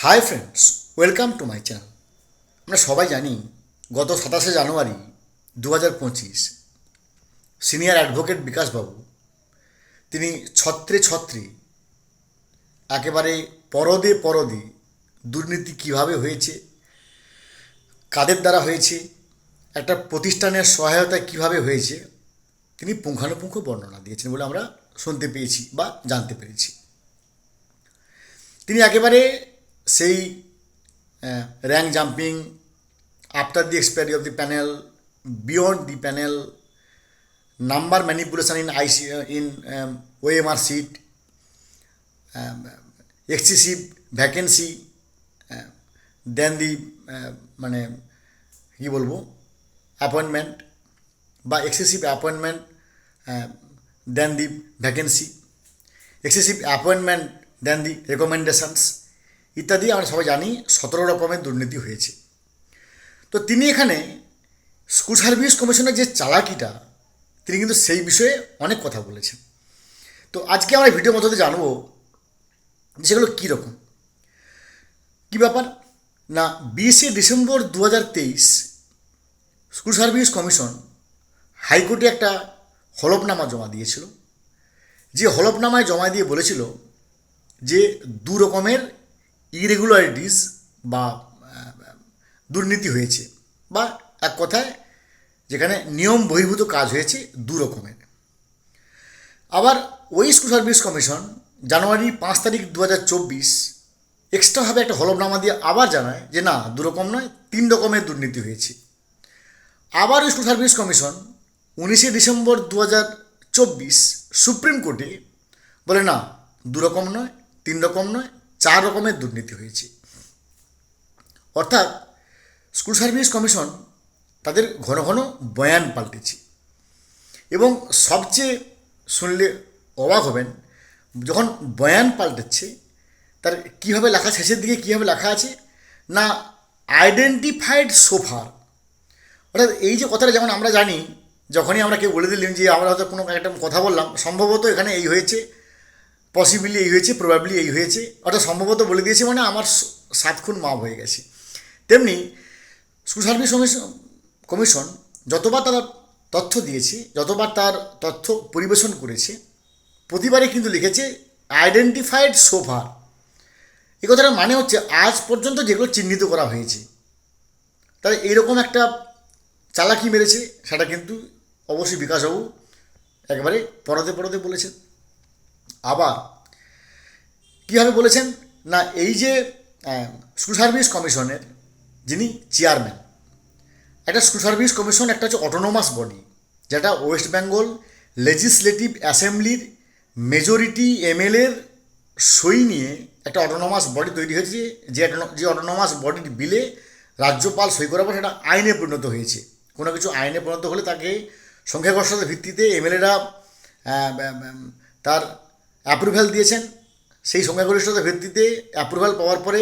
Hi friends welcome to my channel আমরা সবাই জানি গত সাতাশে জানুয়ারি দু হাজার পঁচিশ সিনিয়র অ্যাডভোকেট বিকাশবাবু তিনি ছত্রে ছত্রে একেবারে পরদে পরদে দুর্নীতি কীভাবে হয়েছে, কাদের দ্বারা হয়েছে, একটা প্রতিষ্ঠানের সহায়তায় কীভাবে হয়েছে, তিনি পুঙ্খানুপুঙ্খ বর্ণনা দিয়েছেন বলে আমরা শুনতে পেয়েছি বা জানতে পেরেছি। তিনি একেবারে সেই rank jumping after the expiry of the panel beyond the panel number manipulation in IC in OMR sheet excessive vacancy than the মানে কী বলব অ্যাপয়েন্টমেন্ট বা excessive appointment than the vacancy excessive appointment than the recommendations ইত্যাদি, আমরা সবাই জানি, সতেরো রকমের দুর্নীতি হয়েছে। তো তিনি এখানে স্কুল সার্ভিস কমিশনের যে চালাকিটা, তিনি কিন্তু সেই বিষয়ে অনেক কথা বলেছেন। তো আজকে আমরা ভিডিওর মধ্যে জানব যে সেগুলো কীরকম কী ব্যাপার? না, বিশে ডিসেম্বর দু হাজার তেইশ স্কুল সার্ভিস কমিশন হাইকোর্টে একটা হলফনামা জমা দিয়েছিল। যে হলফনামায় জমা দিয়ে বলেছিল যে দু রকমের ইরেগুলারিটিস বা দুর্নীতি হয়েছে বা এক কথায় যেখানে নিয়ম বহির্ভূত কাজ হয়েছে দু রকমের। আবার ওই স্কুল সার্ভিস কমিশন জানুয়ারি পাঁচ তারিখ দু হাজার চব্বিশ এক্সট্রাভাবে একটা হলফনামা দিয়ে আবার জানায় যে না, দু রকম নয়, তিন রকমের দুর্নীতি হয়েছে। আবার স্কুল সার্ভিস কমিশন উনিশে ডিসেম্বর দু হাজার চব্বিশ সুপ্রিম কোর্টে বলে না, দু রকম নয়, তিন রকম নয় চার রকমের দুর্নীতি হয়েছে। অর্থাৎ স্কুল সার্ভিস কমিশন তাদের ঘন ঘন বয়ান পাল্টেছে এবং সবচেয়ে শুনলে অবাক হবেন, যখন বয়ান পাল্টাচ্ছে তার কীভাবে লেখা, শেষের দিকে কীভাবে লেখা আছে, না আইডেন্টিফাইড সোফার অর্থাৎ এই যে কথাটা যেমন আমরা জানি, যখনই আমরা কেউ বলে দিলাম যে আমরা হয়তো কোনো একটা কথা বললাম, সম্ভবত এখানে এই হয়েছে পসিবলি এই হয়েছে প্রবাবলি এই হয়েছে। অর্থাৎ সম্ভবত বলে দিয়েছে মানে আমার সাত খুন মাপ হয়ে গেছে। তেমনি স্কুল সার্ভিস কমিশন যতবার তারা তথ্য দিয়েছে, যতবার তার তথ্য পরিবেশন করেছে প্রতিবারই কিন্তু লিখেছে আইডেন্টিফাইড সোফার এ কথাটার মানে হচ্ছে, আজ পর্যন্ত যেগুলো চিহ্নিত করা হয়েছে তাহলে এইরকম একটা চালাকি মেরেছে, সেটা কিন্তু অবশ্যই বিকাশবাবু একেবারে পড়াতে পড়াতে বলেছেন। আবার কীভাবে বলেছেন? না, এই যে স্কুল সার্ভিস কমিশনের যিনি চেয়ারম্যান, একটা স্কুল সার্ভিস কমিশন একটা হচ্ছে অটোনোমাস বডি যেটা ওয়েস্ট বেঙ্গল লেজিসলেটিভ অ্যাসেম্বলির মেজরিটি এমএলএর সই নিয়ে একটা অটোনোমাস বডি তৈরি হয়েছে, যে যে অটোনোমাস বডির বিলে রাজ্যপাল সই করার পর সেটা আইনে পরিণত হয়েছে। কোনো কিছু আইনে পরিণত হলে তাকে সংখ্যাগরিষ্ঠতার ভিত্তিতে এমএলএরা তার অ্যাপ্রুভ্যাল দিয়েছেন, সেই সংখ্যাগরিষ্ঠতার ভিত্তিতে অ্যাপ্রুভাল পাওয়ার পরে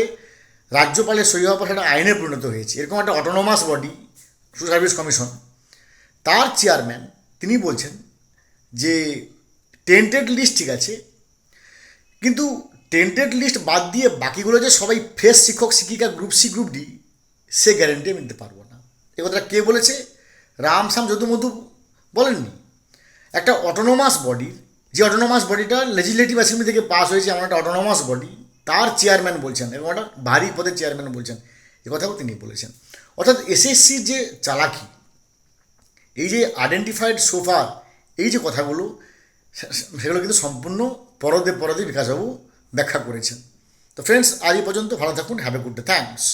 রাজ্যপালের সই হওয়ার পর সেটা আইনে পরিণত হয়েছে। এরকম একটা অটোনোমাস বডি সু সার্ভিস কমিশন তার চেয়ারম্যান তিনি বলছেন যে টেন্টেড লিস্ট ঠিক আছে, কিন্তু টেন্টেড লিস্ট বাদ দিয়ে বাকিগুলো যে সবাই ফ্রেশ শিক্ষক, শিক্ষিকা গ্রুপ সি গ্রুপ ডি সে গ্যারেন্টি আমি দিতে পারব না। এ কথাটা কে বলেছে? রাম শ্যাম যদুমধু বলেননি? একটা অটোনোমাস বডির যে অটোনোমাস বডিটা লেজিসলেটিভ অ্যাসেম্বলি থেকে পাস হয়েছে, এমন একটা অটোনোমাস বডি তার চেয়ারম্যান বলছেন, এবং একটা ভারী পদের চেয়ারম্যান বলছেন, এ কথাও তিনি বলেছেন। অর্থাৎ এসএসসির যে চালাকি, এই যে আইডেন্টিফাইড সোফার এই যে কথাগুলো, সেগুলো কিন্তু সম্পূর্ণ পরদে পরদে বিকাশবাবু ব্যাখ্যা করেছেন। তো ফ্রেন্ডস আজ এই পর্যন্ত ভালো থাকুন have a good day thanks